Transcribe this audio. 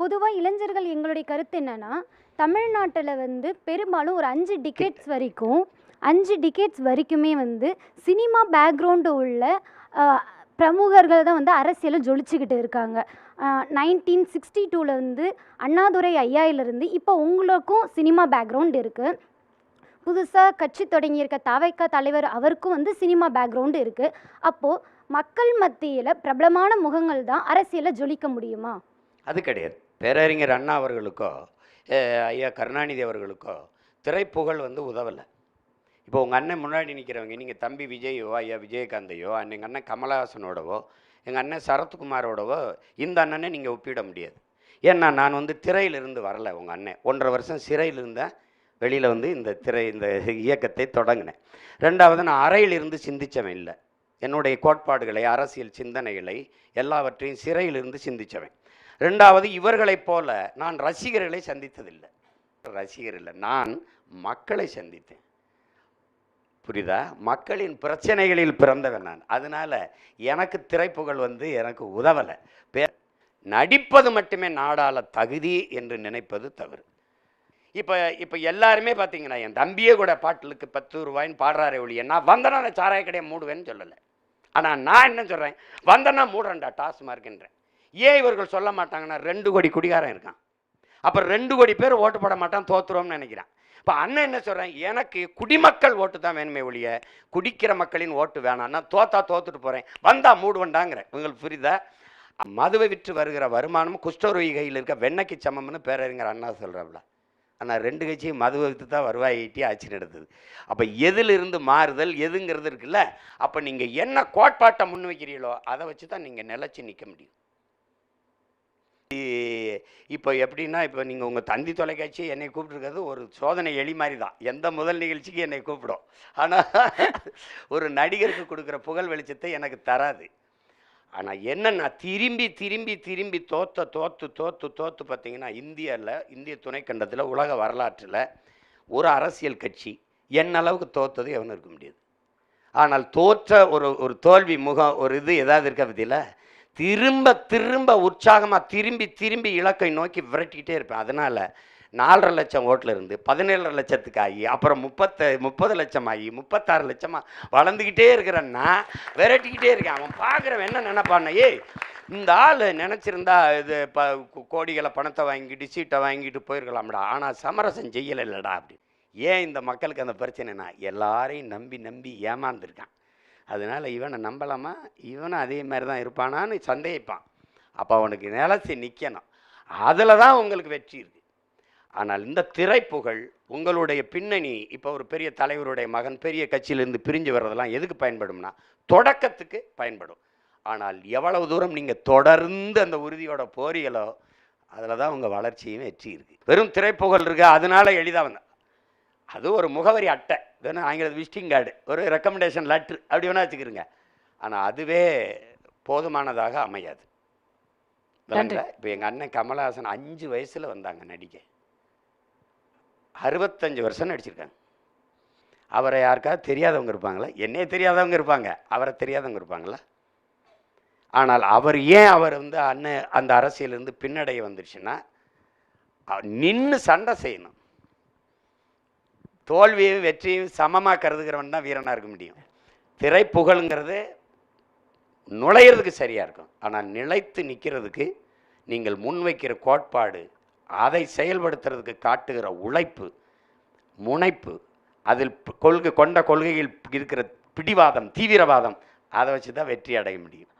பொதுவாக இளைஞர்கள் எங்களுடைய கருத்து என்னென்னா தமிழ்நாட்டில் வந்து பெரும்பாலும் ஒரு அஞ்சு டிக்கெட்ஸ் வரைக்கும் அஞ்சு டிக்கெட்ஸ் வரைக்குமே வந்து சினிமா பேக்ரவுண்டு உள்ள பிரமுகர்கள் தான் வந்து அரசியலை ஜொலிச்சுக்கிட்டு இருக்காங்க. நைன்டீன் சிக்ஸ்டி டூவில் வந்து அண்ணாதுரை ஐயாயிலிருந்து இப்போ உங்களுக்கும் சினிமா பேக்ரவுண்ட் இருக்குது புதுசாக கட்சி தொடங்கியிருக்க தாவைக்கா தலைவர் அவருக்கும் வந்து சினிமா பேக்ரவுண்டு இருக்குது அப்போது மக்கள் மத்தியில் பிரபலமான முகங்கள் தான் அரசியலை ஜொலிக்க முடியுமா? அது கிடையாது. பேரறிஞர் அண்ணா அவர்களுக்கோ ஐயா கருணாநிதி அவர்களுக்கோ திரைப்புகழ் வந்து உதவலை. இப்போ உங்கள் அண்ணன் முன்னாடி நிற்கிறவங்க நீங்கள் தம்பி விஜயோ ஐயா விஜயகாந்தையோ எங்கள் அண்ணன் கமலஹாசனோடவோ எங்கள் அண்ணன் சரத்குமாரோடவோ இந்த அண்ணனை நீங்கள் ஒப்பிட முடியாது. ஏன்னா நான் வந்து திரையிலிருந்து வரல உங்கள் அண்ணன். ஒன்றரை வருஷம் சிறையில் இருந்தேன் வெளியில் வந்து இந்த திரை இந்த இயக்கத்தை தொடங்கினேன். ரெண்டாவது நான் அறையிலிருந்து சிந்திச்சவன் இல்லை. என்னுடைய கோட்பாடுகளை அரசியல் சிந்தனைகளை எல்லாவற்றையும் சிறையிலிருந்து சிந்தித்தவன் ரெண்டாவது இவர்களைப் போல நான் ரசிகர்களை சந்தித்ததில்லை. ரசிகர் இல்லை நான் மக்களை சந்தித்தேன். புரியுதா? மக்களின் பிரச்சனைகளில் பிறந்தவன் நான். அதனால எனக்கு திரைப்புகழ் வந்து எனக்கு உதவலை. பே நடிப்பது மட்டுமே நாடாள தகுதி என்று நினைப்பது தவறு. இப்போ இப்போ எல்லாருமே பார்த்தீங்கன்னா என் தம்பியே கூட பாட்டிலுக்கு பத்து ரூபாய்ன்னு பாடுறாரே ஒழிய நான் வந்தனா நான் சாராய கடையை மூடுவேன்னு சொல்லலை. ஆனால் நான் என்ன சொல்கிறேன் வந்தனா மூடுறேன்டா டாஸ்மார்க்குன்றேன் ஏன் இவர்கள் சொல்ல மாட்டாங்கன்னா ரெண்டு கோடி குடிகாரன் இருக்கான். அப்போ ரெண்டு கோடி பேர் ஓட்டு போட மாட்டான் தோத்துருவோம்னு நினைக்கிறான். இப்போ அண்ணன் என்ன சொல்கிறேன் எனக்கு குடிமக்கள் ஓட்டு தான் வேணுமே ஒழிய குடிக்கிற மக்களின் ஓட்டு வேணாம். நான் தோத்தா தோத்துட்டு போகிறேன் வந்தா மூடுவண்டாங்கிறேன் உங்களுக்கு புரியுதா? மதுவை விற்று வருகிற வருமானம் குஷ்டரோகிகையில் இருக்க வெண்ணெய்க்கு சமம்னு பேரறிஞர் அண்ணா சொல்கிறாப்ல ஆனால் ரெண்டு கட்சியும் மதுவை விற்று தான் வருவாய் ஈட்டி ஆட்சி நடத்துது அப்போ எதிலிருந்து மாறுதல் எதுங்கிறது இருக்குல்ல? அப்போ நீங்கள் என்ன கோட்பாட்டை முன் வைக்கிறீங்களோ அதை வச்சு தான் நீங்கள் நிலச்சி நிற்க முடியும். இப்போ எப்படின்னா இப்போ நீங்கள் உங்கள் தந்தி தொலைக்காட்சி என்னை கூப்பிட்ருக்கிறது ஒரு சோதனை எளி மாதிரி தான். எந்த முதல் நிகழ்ச்சிக்கு என்னை கூப்பிடும். ஆனால் ஒரு நடிகருக்கு கொடுக்குற புகழ் வெளிச்சத்தை எனக்கு தராது. ஆனால் என்னென்னா திரும்பி திரும்பி திரும்பி தோத்த தோத்து தோத்து தோத்து பார்த்தீங்கன்னா இந்தியாவில் இந்திய துணைக்கண்டத்தில் உலக வரலாற்றில் ஒரு அரசியல் கட்சி என்ன அளவுக்கு தோத்தது எவனும் இருக்க முடியாது. ஆனால் தோற்ற ஒரு ஒரு தோல்வி முகம் ஒரு இது ஏதாவது இருக்க பற்றியில் திரும்ப திரும்ப உற்சாகமாக திரும்பி திரும்பி இலக்கை நோக்கி விரட்டிக்கிட்டே இருப்பேன். அதனால் நாலரை லட்சம் ஓட்டில் இருந்து பதினேழரை லட்சத்துக்கு ஆகி அப்புறம் முப்பத்த முப்பது லட்சம் ஆகி முப்பத்தாறு லட்சமாக வளர்ந்துக்கிட்டே இருக்கிறேன்னா விரட்டிக்கிட்டே இருக்கேன். அவன் பார்க்குறவன் என்ன நினைப்பான்னா ஏய் இந்த ஆள் நினச்சிருந்தா இது ப கோ- கோடிகளை பணத்தை வாங்கிட்டு சீட்டை வாங்கிட்டு போயிருக்கலாம்டா. ஆனால் சமரசம் செய்யலை இல்லைடா அப்படி. ஏன் இந்த மக்களுக்கு அந்த பிரச்சனைனா எல்லாரையும் நம்பி நம்பி ஏமாந்துருக்கான். அதனால் இவனை நம்பலாமா? இவனும் அதே மாதிரி தான் இருப்பானான்னு சந்தேகிப்பான். அப்போ அவனுக்கு நிலச்சி நிற்கணும் அதில் தான் உங்களுக்கு வெற்றி இருக்குது ஆனால் இந்த திரைப்புகழ் உங்களுடைய பின்னணி இப்போ ஒரு பெரிய தலைவருடைய மகன் பெரிய கட்சியிலேருந்து பிரிஞ்சு வர்றதெல்லாம் எதுக்கு பயன்படும்னா தொடக்கத்துக்கு பயன்படும். ஆனால் எவ்வளவு தூரம் நீங்கள் தொடர்ந்து அந்த உறுதியோட போறீங்களோ அதில் தான் உங்கள் வளர்ச்சியும் வெற்றி இருக்குது வெறும் திரைப்புகழ் இருக்குது அதனால எளிதாக வந்தேன் அது ஒரு முகவரி அட்டை. வேணும் ஆங்கிலத்து விசிட்டிங் கார்டு ஒரு ரெக்கமெண்டேஷன் லெட்ரு அப்படி வேணா வச்சுக்கிறங்க ஆனால் அதுவே போதுமானதாக அமையாது. இப்போ எங்கள் அண்ணன் கமலஹாசன் அஞ்சு வயசில் வந்தாங்க நடிக்க. அறுபத்தஞ்சு வருஷம் நடிச்சிருக்காங்க. அவரை யாருக்காவது தெரியாதவங்க இருப்பாங்களா? என்னையே தெரியாதவங்க இருப்பாங்க. அவரை தெரியாதவங்க இருப்பாங்களா? ஆனால் அவர் ஏன் அவர் வந்து அண்ணன் அந்த அரசியலிருந்து பின்னடைய வந்துருச்சுன்னா நின்று சண்டை செய்யணும். தோல்வியையும் வெற்றியும் சமமாக கருதுகிறவன் தான் வீரனாக இருக்க முடியும். திரைப்புகழுங்கிறது நுழையிறதுக்கு சரியாக இருக்கும். ஆனால் நிலைத்து நிற்கிறதுக்கு நீங்கள் முன்வைக்கிற கோட்பாடு அதை செயல்படுத்துறதுக்கு காட்டுகிற உழைப்பு முனைப்பு அதில் கொள்கை கொண்ட கொள்கையில் இருக்கிற பிடிவாதம் தீவிரவாதம் அதை வச்சு தான் வெற்றி அடைய முடியும்.